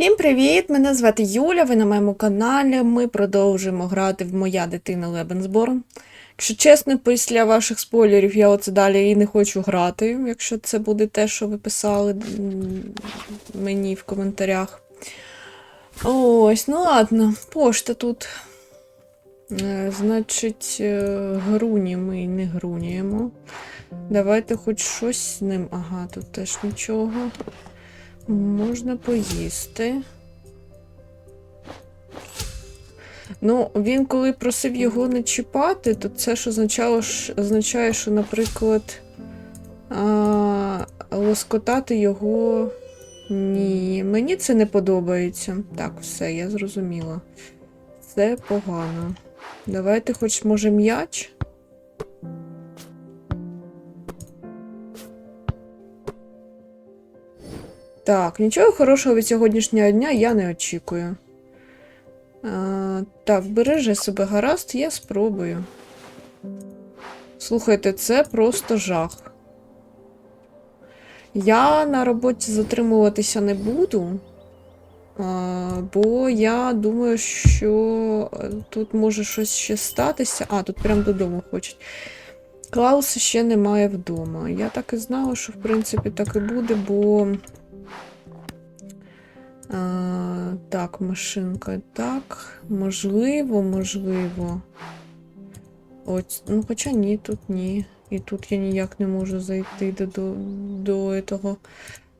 Всім привіт! Мене звати Юля, ви на моєму каналі. Ми продовжуємо грати в Моя дитина Лебенсборн. Якщо чесно, після ваших спойлерів я оце далі і не хочу грати, якщо це буде те, що ви писали мені в коментарях. Ось, ну ладно, пошта тут. Е, Значить, е, груні ми не груніємо. Давайте хоч щось з ним. Ага, тут теж нічого. Можна поїсти. Ну, він коли просив його не чіпати, то це ж означало, означає, що, наприклад, а, лоскотати його. Ні, мені це не подобається. Так, все, я зрозуміла. Це погано. Давайте хоч може м'яч. Так, нічого хорошого від сьогоднішнього дня я не очікую. А, так, бережи себе гаразд, я спробую. Слухайте, це просто жах. Я на роботі затримуватися не буду, а, бо я думаю, що е, тут може щось ще статися. А, тут прям додому хочуть. Клауса ще немає вдома. Я так і знала, що в принципі так і буде, бо. А, так, машинка. Так, можливо, можливо. Ось, ну, хоча ні, тут ні. І тут я ніяк не можу зайти до, до, до того.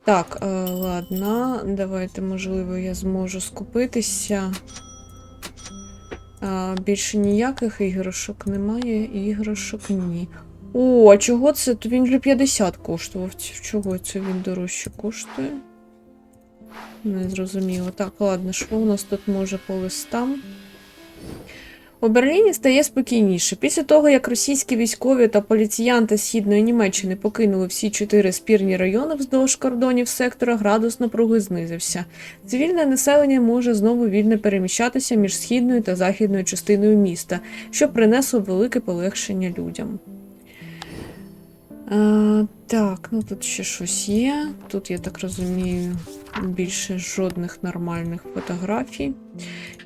Так, е, ладно, давайте, можливо, я зможу скупитися. А, більше ніяких іграшок немає. Іграшок ні. О, а чого це? То він вже 50 коштував. Чого це він дорожче коштує? Не зрозуміло. Так, ладно, що у нас тут може по листам? У Берліні стає спокійніше. Після того, як російські військові та поліціянти Східної Німеччини покинули всі чотири спірні райони вздовж кордонів сектора, градус напруги знизився. Цивільне населення може знову вільно переміщатися між східною та західною частиною міста, що принесло велике полегшення людям. А, так, ну тут ще щось є. Тут, я так розумію, більше жодних нормальних фотографій.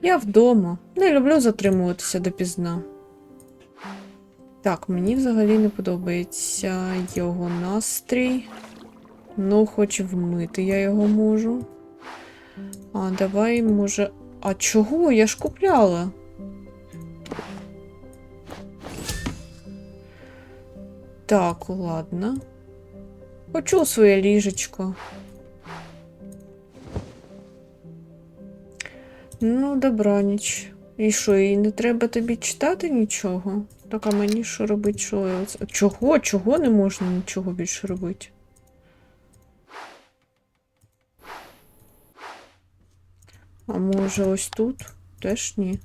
Я вдома. Не люблю затримуватися допізна. Так, мені взагалі не подобається його настрій. Ну, хоч вмити я його можу. А, давай, може. А чого? Я ж купляла. Так, ладно. Хочу своє ліжечко. Ну, добраніч. І що, і не треба тобі читати нічого? Так, а мені що робити? Що? Чого? Чого не можна нічого більше робити? А може ось тут? Теж ні.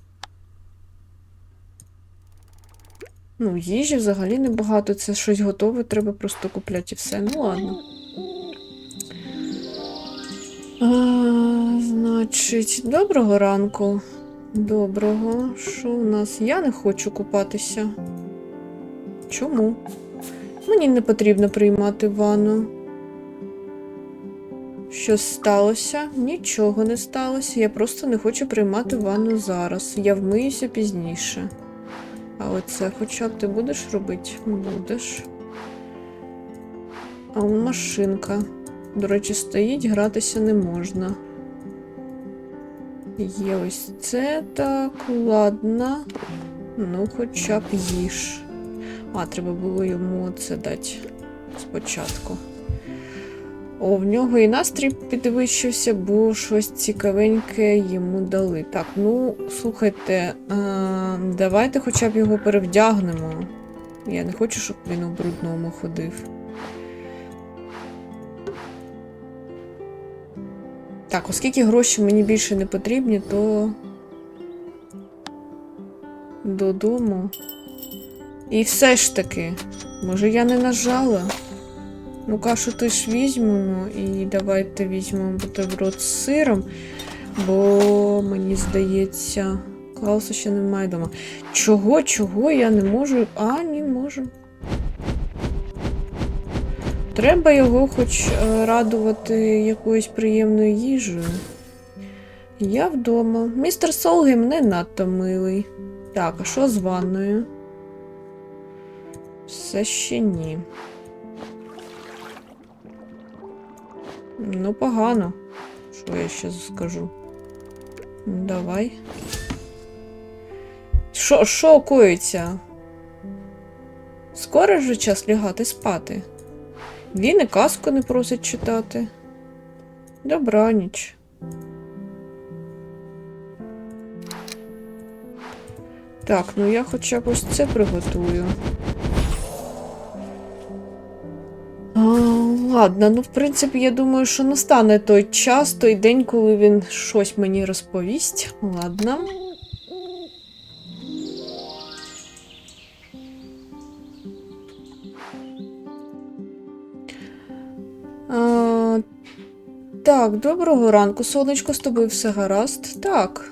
Ну, їжі взагалі небагато. Це щось готове, треба просто купляти і все. Ну ладно. А, значить, доброго ранку. Доброго. Що у нас? Я не хочу купатися. Чому? Мені не потрібно приймати ванну. Щось сталося? Нічого не сталося. Я просто не хочу приймати ванну зараз. Я вмиюся пізніше. Оце хоча ти будеш робити? Будеш. А он машинка. До речі, стоїть, гратися не можна. Є ось це так, ладно. Ну, хоча б їж. А, треба було йому це дати спочатку. О, в нього і настрій підвищився, бо щось цікавеньке йому дали. Так, ну, слухайте, е, давайте хоча б його перевдягнемо. Я не хочу, щоб він у брудному ходив. Так, оскільки гроші мені більше не потрібні, то додому. І все ж таки, може я не нажала? Ну, кашу теж візьмемо і давайте візьмемо бутерброд з сиром, бо мені здається, Клауса ще немає вдома. Чого, чого я не можу? А, ні, можу. Треба його хоч е, радувати якоюсь приємною їжею. Я вдома. Містер Солгем не надто милий. Так, а що з ванною? Все ще ні. Ну, погано. Що я ще скажу? Ну, Давай. Що, коїться? Скоро вже час лягати спати. Він і казку не просить читати. Добраніч. Так, ну я хоча б ось це приготую. Ладно, ну в принципі, я думаю, що настане той час, той день, коли він щось мені розповість. Ладно. А, так, доброго ранку, сонечко, з тобою все гаразд? Так.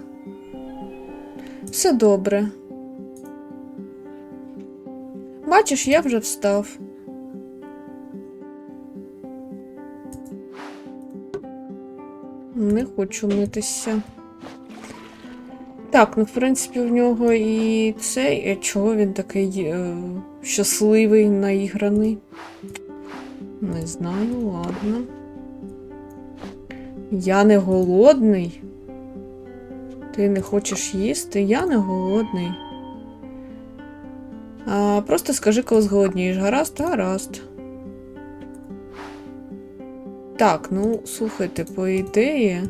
Все добре. Бачиш, я вже встав. Хочу митися. Так, ну, в принципі, в нього і цей, е, чого він такий е, щасливий, наіграний. Не знаю, ладно. Я не голодний. Ти не хочеш їсти? Я не голодний. А, Просто скажи, коли зголоднієш. Гаразд, гаразд. Так, ну, слухайте, по ідеї.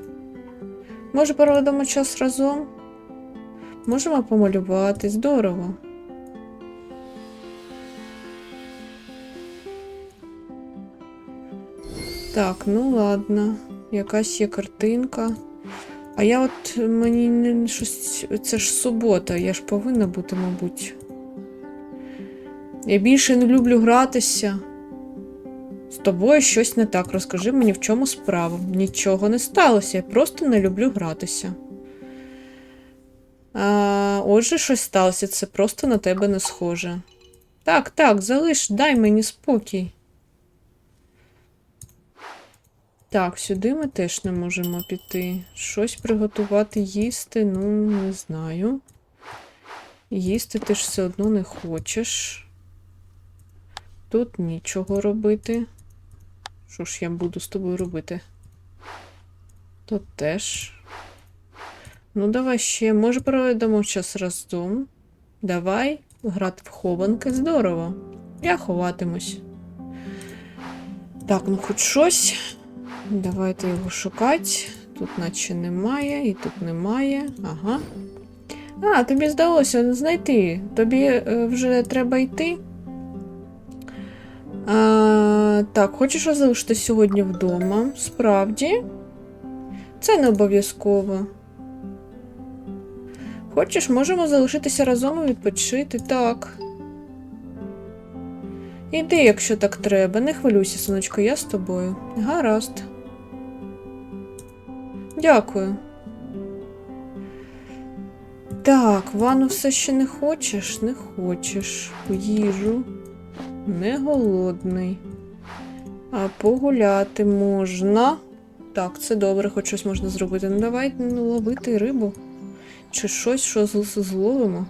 Може, проведемо час разом? Можемо помалювати, здорово. Так, ну ладно. Якась є картинка. А я от мені не щось. Це ж субота, я ж повинна бути, мабуть. Я більше не люблю гратися. Тобою щось не так. Розкажи мені, в чому справа. Нічого не сталося, я просто не люблю гратися. А, Отже, щось сталося, це просто на тебе не схоже. Так, так, залиш, дай мені спокій. Так, сюди ми теж не можемо піти. Щось приготувати, їсти, ну, не знаю. Їсти ти ж все одно не хочеш. Тут нічого робити. Що ж я буду з тобою робити? Тут теж. Ну, давай ще. Може, проведемо час разом. Давай грати в хованки. Здорово. Я ховатимусь. Так, ну хоч щось. Давайте його шукати. Тут наче немає, і тут немає. Ага. А, тобі здалося знайти. Тобі е, вже треба йти. А, так, хочеш залишитися сьогодні вдома? Справді? Це не обов'язково. Хочеш, можемо залишитися разом і відпочити, так. Іди, якщо так треба. Не хвилюйся, сонечко, я з тобою. Гаразд. Дякую. Так, ванну все ще не хочеш? Не хочеш. Їжу. Не голодний. А погуляти можна. Так, це добре, хоч щось можна зробити. Ну давай ну, ловити рибу. Чи щось, що зловимо.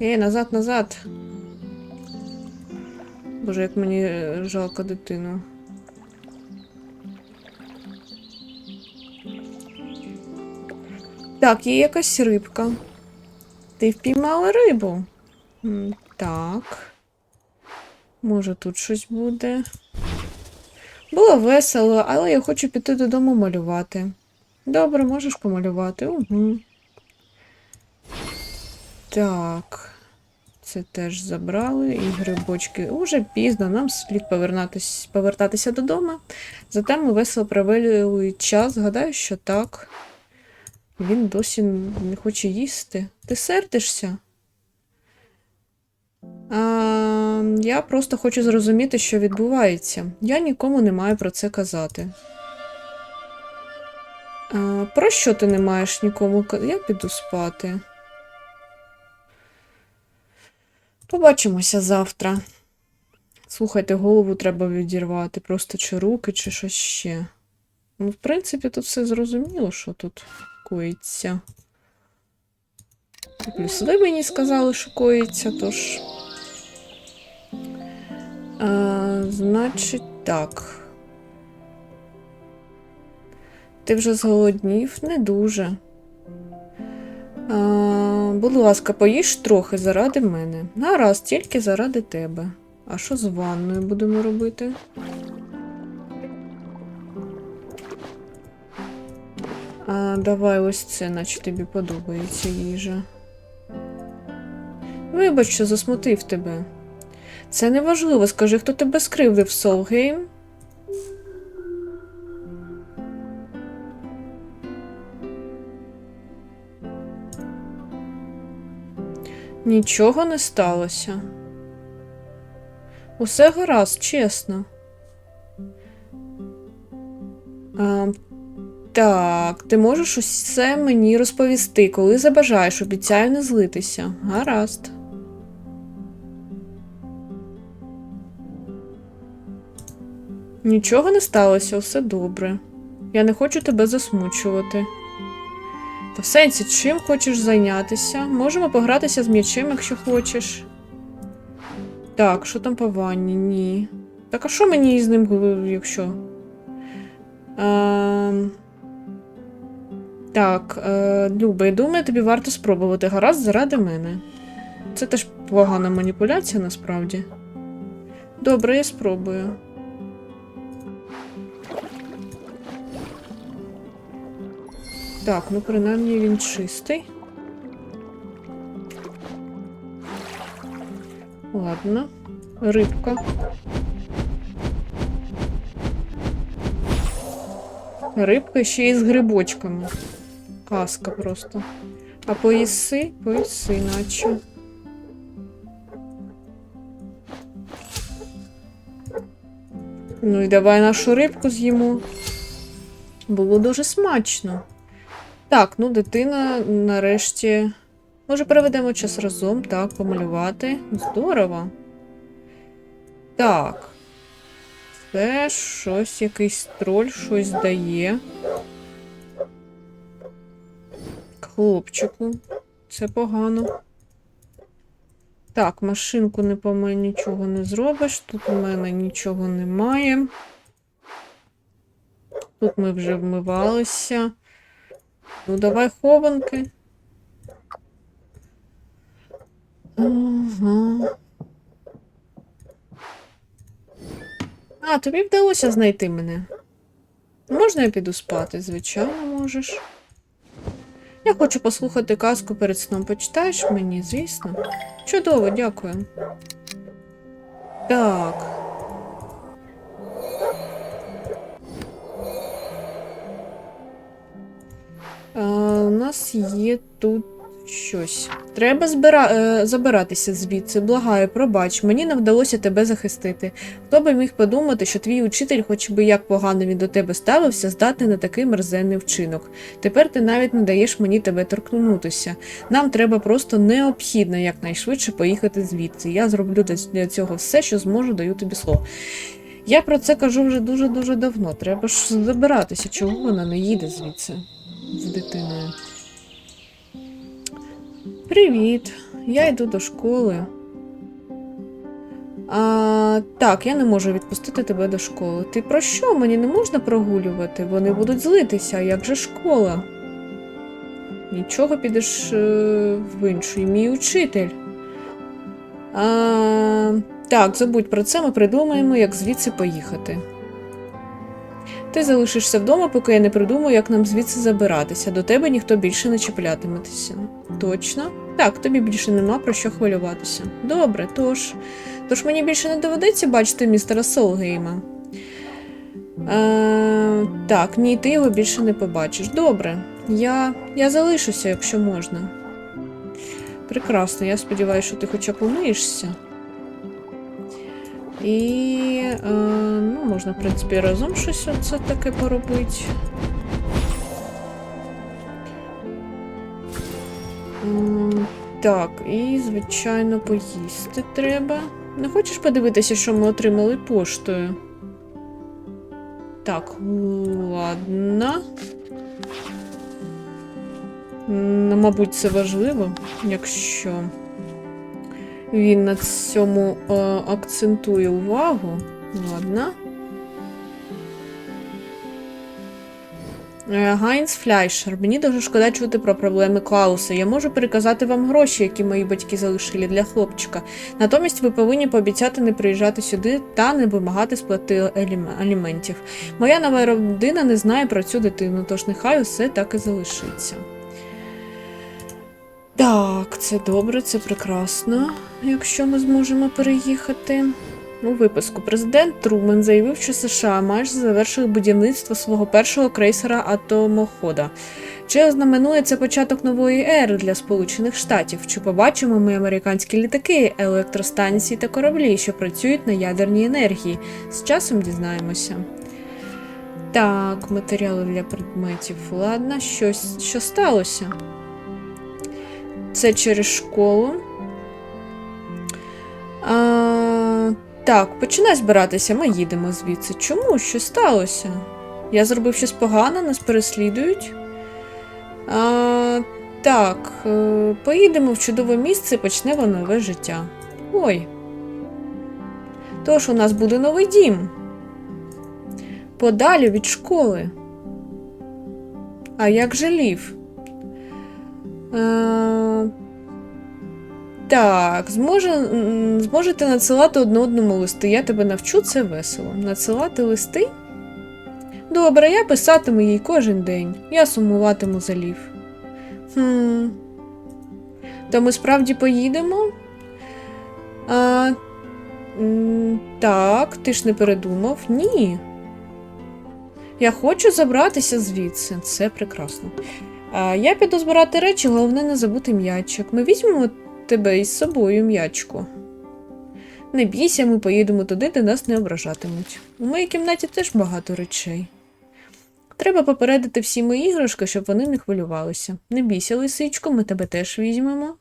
Ей, назад, назад. Боже, як мені е, жалко дитину. Так, є якась рибка. Ти впіймала рибу? Так. Може, тут щось буде. Було весело, але я хочу піти додому малювати. Добре, можеш помалювати. Угу. Так. Це теж забрали. І грибочки. Уже пізно, нам слід повертатись, повертатися додому. Зате ми весело провели час. Гадаю, що так. Він досі не хоче їсти. Ти сердишся? Я просто хочу зрозуміти, що відбувається. Я нікому не маю про це казати. А, про що ти не маєш нікому казати? Я піду спати. Побачимося завтра. Слухайте, голову треба відірвати, просто чи руки, чи щось ще. Ну, в принципі, тут все зрозуміло, що тут коїться. Плюс ви мені сказали, що коїться, тож. А, значить, так. Ти вже зголоднів? Не дуже. А, будь ласка, поїж трохи заради мене. Гаразд, тільки заради тебе. А що з ванною будемо робити? А, давай ось це, наче тобі подобається їжа. Вибач, що засмутив тебе. Це не важливо, скажи, хто тебе скривдив, Солгейм? Нічого не сталося. Усе гаразд, чесно. А, так, ти можеш усе мені розповісти, коли забажаєш, обіцяю не злитися. Гаразд. Нічого не сталося, все добре. Я не хочу тебе засмучувати. Та в сенсі, чим хочеш зайнятися? Можемо погратися з м'ячем, якщо хочеш. Так, що там по ванні? Ні. Так, а що мені з ним, е, якщо? Ем... Так, е, Люба, я думаю, тобі варто спробувати гаразд заради мене. Це теж погана маніпуляція насправді. Добре, я спробую. Так, ну принаймні він чистий. Ладно. Рибка. Рибка ще й з грибочками. Казка просто. А поїси? Поїси, наче. Ну і давай нашу рибку з'їмо. Було дуже смачно. Так, ну дитина нарешті. Може, проведемо час разом, так, помалювати. Здорово. Так. Це щось, якийсь троль щось дає. Хлопчику. Це погано. Так, машинку не по мене нічого не зробиш. Тут у мене нічого немає. Тут ми вже вмивалися. Ну, давай хованки. Ага. А, тобі вдалося знайти мене. Можна я піду спати? Звичайно, можеш. Я хочу послухати казку перед сном. Почитаєш мені, звісно. Чудово, дякую. Так. А, у нас є тут щось. Треба збира... е, забиратися звідси. Благаю, пробач, мені не вдалося тебе захистити. Хто би міг подумати, що твій учитель, хоч би як погано він до тебе ставився, здатний на такий мерзенний вчинок. Тепер ти навіть не даєш мені тебе торкнутися. Нам треба просто необхідно якнайшвидше поїхати звідси. Я зроблю для цього все, що зможу, даю тобі слово. Я про це кажу вже дуже-дуже давно. Треба ж забиратися, чого вона не їде звідси з дитиною. Привіт, я йду до школи. А, так, я не можу відпустити тебе до школи. Ти про що? Мені не можна прогулювати? Вони будуть злитися, як же школа? Нічого підеш е, в іншу. Мій учитель. А, так, забудь про це, ми придумаємо, як звідси поїхати. Ти залишишся вдома, поки я не придумаю, як нам звідси забиратися. До тебе ніхто більше не чіплятиметься. Точно? Так, тобі більше нема про що хвилюватися. Добре, тож. Тож мені більше не доведеться бачити містера Солгейма. Е, так, ні, ти його більше не побачиш. Добре, я, я залишуся, якщо можна. Прекрасно, я сподіваюся, що ти хоча б умиєшся. І е, ну, можна, в принципі, разом щось оце таке поробити. Так, і, звичайно, поїсти треба. Не хочеш подивитися, що ми отримали поштою? Так, ладно. Ну, мабуть, це важливо, якщо він на цьому е, акцентує увагу. Ладно. Е, Гайнс Фляйшер. Мені дуже шкода чути про проблеми Клауса. Я можу переказати вам гроші, які мої батьки залишили для хлопчика. Натомість ви повинні пообіцяти не приїжджати сюди та не вимагати сплати аліментів. Моя нова родина не знає про цю дитину, тож нехай усе так і залишиться. Так, це добре, це прекрасно, якщо ми зможемо переїхати. У випуску президент Трумен заявив, що США майже завершили будівництво свого першого крейсера атомохода. Чи ознаменує це початок нової ери для Сполучених Штатів? Чи побачимо ми американські літаки, електростанції та кораблі, що працюють на ядерній енергії? З часом дізнаємося. Так, матеріали для предметів. Ладно, щось що сталося? Це через школу. А, так, починай збиратися, ми їдемо звідси. Чому? Що сталося? Я зробив щось погане, нас переслідують. А, так, е, поїдемо в чудове місце і почнемо нове життя. Ой. Тож у нас буде новий дім. Подалі від школи. А як же лів? Е, так, зможе, зможете надсилати одне одному листи. Я тебе навчу, це весело. Надсилати листи? Добре, я писатиму їй кожен день. Я сумуватиму за лів. Хм. То ми справді поїдемо? А, так, ти ж не передумав? Ні. Я хочу забратися звідси. Це прекрасно. Я піду збирати речі, головне не забути м'ячик. Ми візьмемо тебе із собою, м'ячку. Не бійся, ми поїдемо туди, де нас не ображатимуть. У моїй кімнаті теж багато речей. Треба попередити всі мої іграшки, щоб вони не хвилювалися. Не бійся, лисичко, ми тебе теж візьмемо.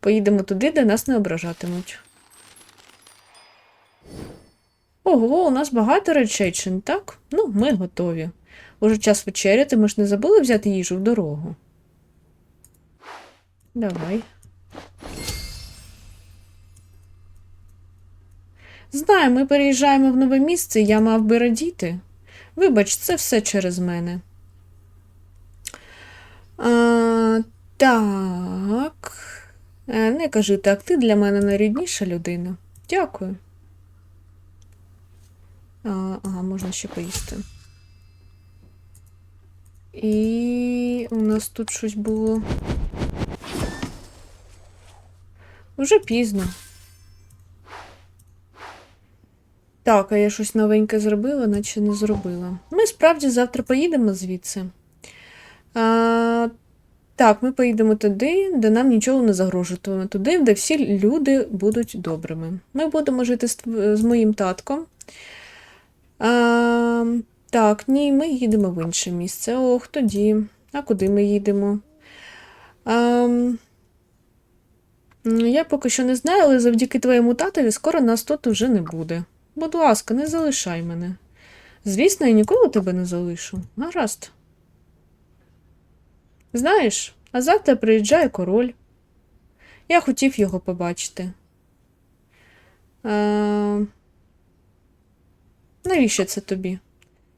Поїдемо туди, де нас не ображатимуть. Ого, у нас багато речей, чи не так? Ну, ми готові. Уже час вечеряти, ми ж не забули взяти їжу в дорогу. Давай. Знаю, ми переїжджаємо в нове місце, я мав би радіти. Вибач, це все через мене. А, так. Е, Не кажи так, ти для мене найрідніша людина. Дякую. А, ага, можна ще поїсти. І у нас тут щось було. Уже пізно. Так, а я щось новеньке зробила, наче не зробила. Ми справді завтра поїдемо звідси. А, так, ми поїдемо туди, де нам нічого не загрожуватиме. Туди, де всі люди будуть добрими. Ми будемо жити з, з моїм татком. А, так, ні, ми їдемо в інше місце. Ох, тоді. А куди ми їдемо? А, м, я поки що не знаю, але завдяки твоєму татові скоро нас тут уже не буде. Будь ласка, не залишай мене. Звісно, я ніколи тебе не залишу. Гаразд. Знаєш, а завтра приїжджає король. Я хотів його побачити. А... Навіщо це тобі?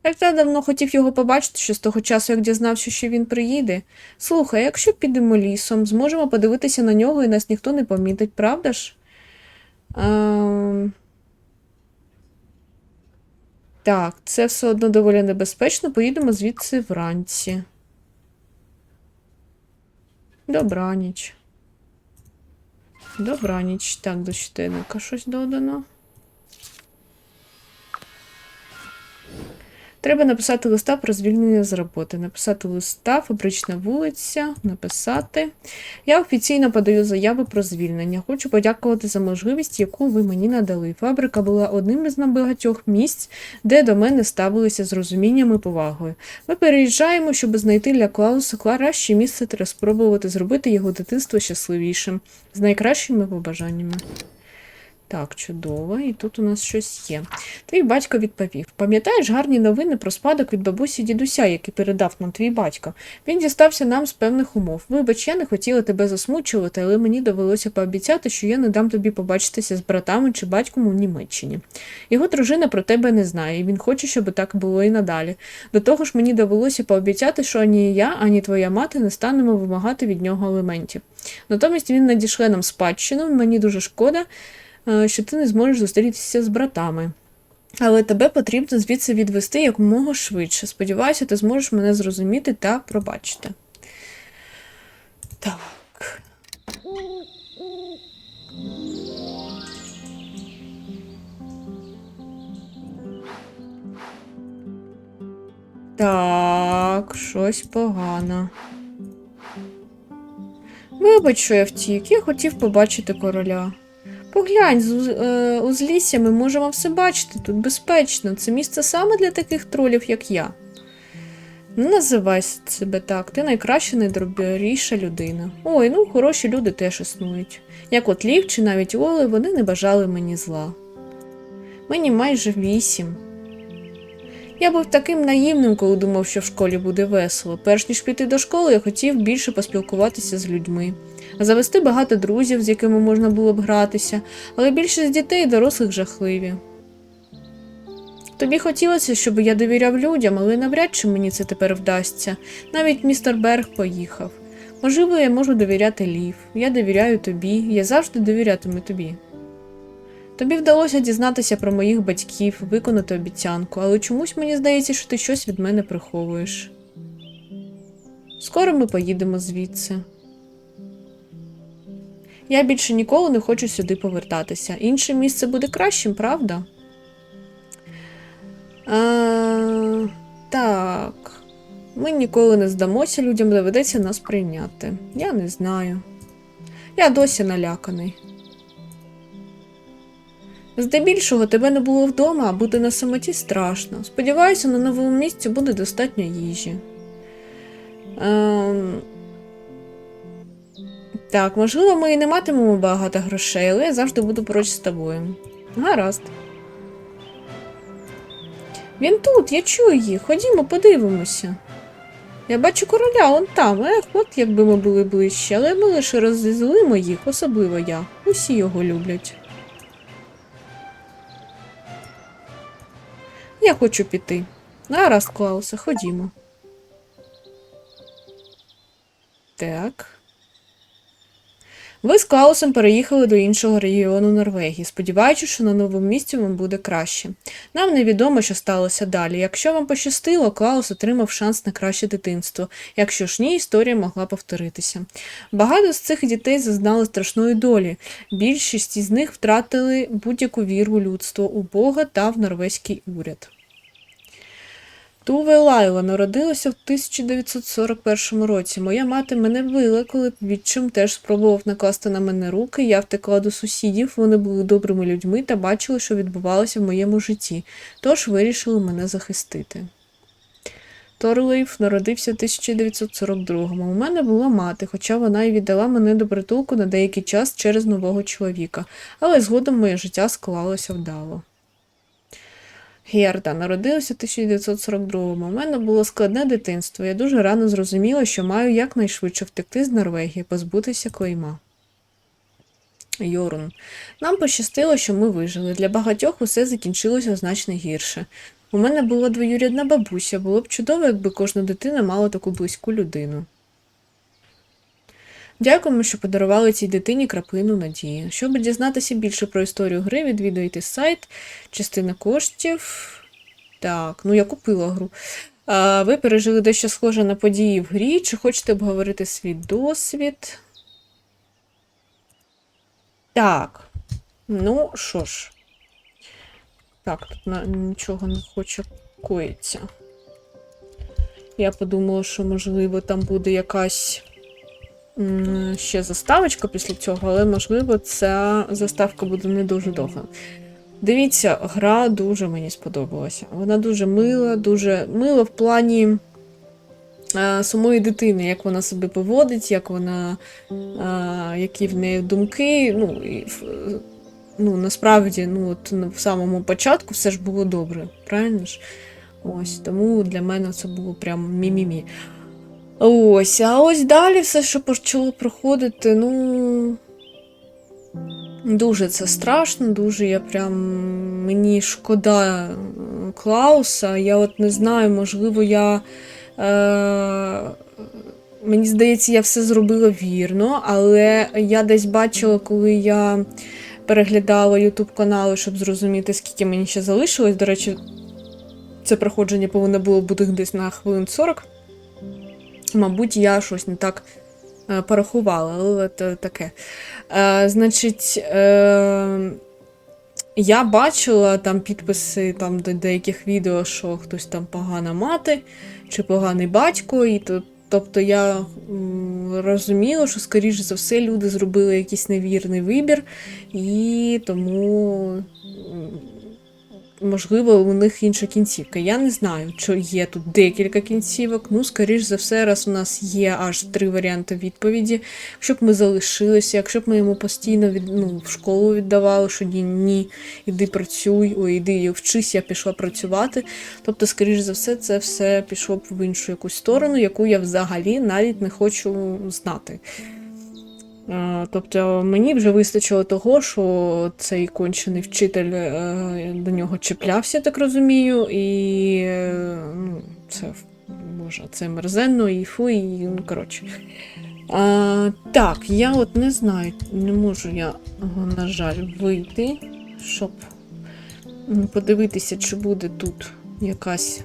Як я давно хотів його побачити, що з того часу, як дізнався, що він приїде. Слухай, якщо підемо лісом, зможемо подивитися на нього і нас ніхто не помітить, правда ж? А... Так, це все одно доволі небезпечно. Поїдемо звідси вранці. Добраніч. Добраніч. Так, до щоденника щось додано. Треба написати листа про звільнення з роботи. Написати листа, фабрична вулиця, написати. Я офіційно подаю заяву про звільнення. Хочу подякувати за можливість, яку ви мені надали. Фабрика була одним із небагатьох місць, де до мене ставилися з розумінням і повагою. Ми переїжджаємо, щоб знайти для Клауса краще місце та спробувати зробити його дитинство щасливішим, з найкращими побажаннями. Так, чудово, і тут у нас щось є. Твій батько відповів: пам'ятаєш гарні новини про спадок від бабусі дідуся, який передав нам твій батько? Він дістався нам з певних умов. Вибач, я не хотіла тебе засмучувати, але мені довелося пообіцяти, що я не дам тобі побачитися з братами чи батьком у Німеччині. Його дружина про тебе не знає, і він хоче, щоб так було і надалі. До того ж, мені довелося пообіцяти, що ані я, ані твоя мати не станемо вимагати від нього аліментів. Натомість він надішле нам спадщину, мені дуже шкода, що ти не зможеш зустрітися з братами. Але тебе потрібно звідси відвести якомога швидше. Сподіваюся, ти зможеш мене зрозуміти та пробачити. Так. Так, щось погано. Вибач, що я втік, я хотів побачити короля. Поглянь, з е, узлісся ми можемо все бачити, тут безпечно. Це місце саме для таких тролів, як я. Не називай себе так, ти найкраща, найдобріша людина. Ой, ну хороші люди теж існують. Як от Лів чи навіть Оли, вони не бажали мені зла. Мені майже вісім. Я був таким наївним, коли думав, що в школі буде весело. Перш ніж піти до школи, я хотів більше поспілкуватися з людьми, завести багато друзів, з якими можна було б гратися, але більшість дітей і дорослих жахливі. Тобі хотілося, щоб я довіряв людям, але навряд чи мені це тепер вдасться. Навіть містер Берг поїхав. Можливо, я можу довіряти Лів. Я довіряю тобі, я завжди довірятиму тобі. Тобі вдалося дізнатися про моїх батьків, виконати обіцянку, але чомусь мені здається, що ти щось від мене приховуєш. Скоро ми поїдемо звідси. Я більше ніколи не хочу сюди повертатися. Інше місце буде кращим, правда? А, так. Ми ніколи не здамося, людям доведеться нас прийняти. Я не знаю. Я досі наляканий. Здебільшого тебе не було вдома, а бути на самоті страшно. Сподіваюся, на новому місці буде достатньо їжі. Ем... Так, можливо, ми і не матимемо багато грошей, але я завжди буду поруч з тобою. Гаразд. Він тут, я чую їх. Ходімо, подивимося. Я бачу короля, он там. Ех, от якби ми були ближче, але ми лише розізлимо їх, особливо я. Усі його люблять. Я хочу піти. Гаразд, Клаусе, ходімо. Так. Ви з Клаусом переїхали до іншого регіону Норвегії, сподіваючись, що на новому місці вам буде краще. Нам невідомо, що сталося далі. Якщо вам пощастило, Клаус отримав шанс на краще дитинство. Якщо ж ні, історія могла повторитися. Багато з цих дітей зазнали страшної долі. Більшість із них втратили будь-яку віру людство, у Бога та в норвезький уряд. Туве Лайла народилася в 1941 році. Моя мати мене била, коли відчим теж спробував накласти на мене руки. Я втекла до сусідів, вони були добрими людьми та бачили, що відбувалося в моєму житті, тож вирішили мене захистити. Торлейф народився в 1942-му. У мене була мати, хоча вона й віддала мене до притулку на деякий час через нового чоловіка, але згодом моє життя склалося вдало. Герда народилася в 1942-му. У мене було складне дитинство. Я дуже рано зрозуміла, що маю якнайшвидше втекти з Норвегії, позбутися клейма. Йорун. Нам пощастило, що ми вижили. Для багатьох усе закінчилося значно гірше. У мене була двоюрідна бабуся. Було б чудово, якби кожна дитина мала таку близьку людину. Дякуємо, що подарували цій дитині краплину надії. Щоб дізнатися більше про історію гри, відвідуйте сайт, частина коштів. Так, ну я купила гру. А, ви пережили дещо схоже на події в грі. Чи хочете обговорити свій досвід? Так. Ну що ж. Так, тут на, нічого не хоче коїться. Я подумала, що, можливо, там буде якась ще заставочка після цього, але, можливо, ця заставка буде не дуже довга. Дивіться, гра дуже мені сподобалася. Вона дуже мила, дуже мила в плані е, самої дитини, як вона себе поводить, як вона, е, які в неї думки. Ну, і, ну, насправді, ну, от в самому початку все ж було добре, правильно ж? Ось, тому для мене це було прям мі-мі-мі. Ось, а ось далі все, що почало проходити, ну. Дуже це страшно, дуже я прям мені шкода е, Клауса. Я от не знаю, можливо, я. Е, мені здається, я все зробила вірно, але я десь бачила, коли я переглядала YouTube канали, щоб зрозуміти, скільки мені ще залишилось. До речі, це проходження повинно було бути десь на хвилин 40. Мабуть, я щось не так е, порахувала, але це таке. Е, значить, е, я бачила там підписи там, до деяких відео, що хтось там погана мати чи поганий батько, і то. Тобто я розуміла, що, скоріш за все, люди зробили якийсь невірний вибір, і тому, можливо, у них інша кінцівка. Я не знаю, чи є тут декілька кінцівок. Ну, скоріш за все, раз у нас є аж три варіанти відповіді. Якщо б ми залишилися, якщо б ми йому постійно від, ну, в школу віддавали, що ні, ні, іди працюй, ой, іди вчись, я пішла працювати. Тобто, скоріш за все, це все пішло б в іншу якусь сторону, яку я взагалі навіть не хочу знати. Е, Тобто мені вже вистачило того, що цей кончений вчитель е, до нього чіплявся, так розумію, і е, ну, це боже, це мерзенно і фу, і ну, коротше. А, так, я от не знаю, не можу я, на жаль, вийти, щоб подивитися, чи буде тут якась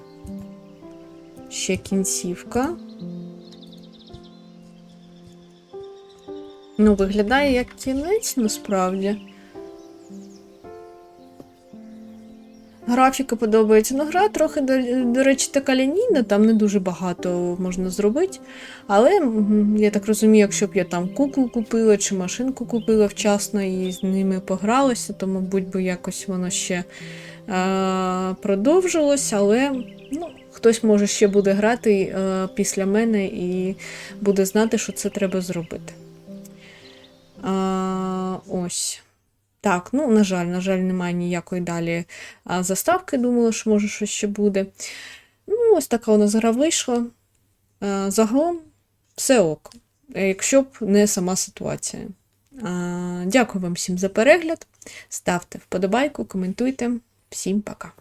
ще кінцівка. Ну, виглядає як кінець насправді. Графіка подобається. Ну, гра трохи, до, речі, така лінійна, там не дуже багато можна зробити. Але я так розумію, якщо б я там куклу купила чи машинку купила вчасно і з ними погралася, то, мабуть, би якось воно ще е, продовжилось, але ну, хтось може ще буде грати е, після мене і буде знати, що це треба зробити. А, ось. Так, ну, на жаль, на жаль, немає ніякої далі заставки. Думала, що може щось ще буде. Ну, ось така у нас гра вийшла. Загалом все ок. Якщо б не сама ситуація. Дякую вам всім за перегляд. Ставте вподобайку, коментуйте. Всім пока.